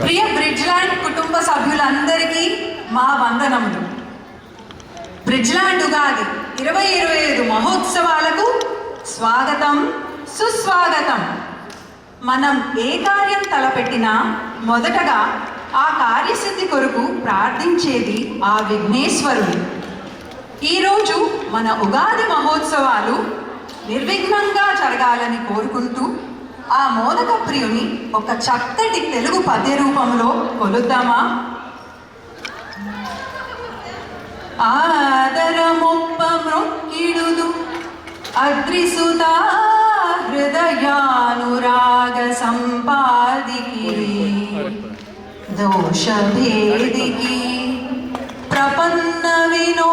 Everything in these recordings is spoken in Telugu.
ప్రియ బ్రిడ్జ్లాండ్ కుటుంబ సభ్యులందరికీ మా వందనములు. బ్రిడ్జ్లాండ్ ఉగాది ఇరవై ఇరవై ఐదు మహోత్సవాలకు స్వాగతం సుస్వాగతం. మనం ఏ కార్యం తలపెట్టినా మొదటగా ఆ కార్యసిద్ధి కొరకు ప్రార్థించేది ఆ విఘ్నేశ్వరుడు. ఈరోజు మన ఉగాది మహోత్సవాలు నిర్విఘ్నంగా జరగాలని కోరుకుంటూ ఆ మోదక ప్రియుని ఒక చక్కటి తెలుగు పద్య రూపంలో కొలుద్దామా? ఆదరమొప్ప మొక్కిడుదు అద్రిసుత హృదయానురాగ సంపాదికి దోషభేదికి ప్రపన్న వినో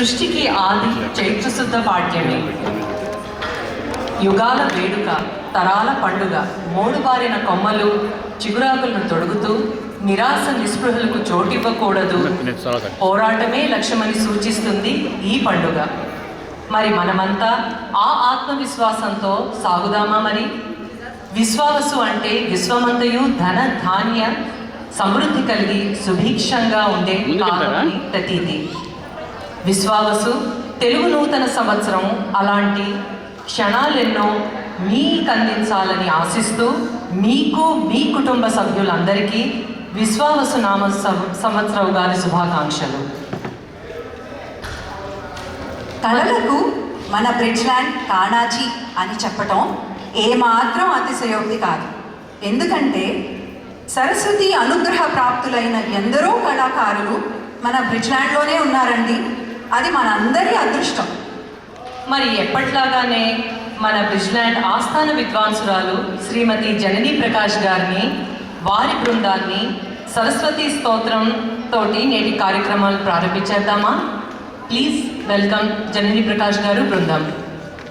సృష్టికి ఆది చైత్రశుద్ధ పాఠ్యమే యుగాల వేడుక తరాల పండుగ మోడుబారిన కొమ్మలు చిగురాకులను తొడుగుతూ నిరాశ నిస్పృహలకు చోటివ్వకూడదు. పోరాటమే లక్ష్యమని సూచిస్తుంది ఈ పండుగ. మరి మనమంతా ఆ ఆత్మవిశ్వాసంతో సాగుదామా మరి? విశ్వావసు అంటే విశ్వమంతయు ధన ధాన్య సమృద్ధి కలిగి సుభిక్షంగా ఉండే ప్రతీతి. విశ్వావసు తెలుగు నూతన సంవత్సరం అలాంటి క్షణాలెన్నో మీకు అందించాలని ఆశిస్తూ మీకు మీ కుటుంబ సభ్యులందరికీ విశ్వావసు నామ సం- గారి శుభాకాంక్షలు. కళలకు మన బ్రిడ్జ్లాండ్ కాణాజీ అని చెప్పటం ఏమాత్రం అతిశయోక్తి కాదు. ఎందుకంటే సరస్వతి అనుగ్రహ ప్రాప్తులైన ఎందరో కళాకారులు మన బ్రిడ్జ్లాండ్లోనే ఉన్నారండి. అది మనందరి అదృష్టం. మరి ఎప్పట్లాగానే మన బ్రిజ్లాండ్ ఆస్థాన విద్వాంసురాలు శ్రీమతి జననీ ప్రకాష్ గారిని వారి బృందాన్ని సరస్వతి స్తోత్రం తోటి నేటి కార్యక్రమాలు ప్రారంభించేద్దామా? ప్లీజ్ వెల్కమ్ జననీ ప్రకాష్ గారు బృందం.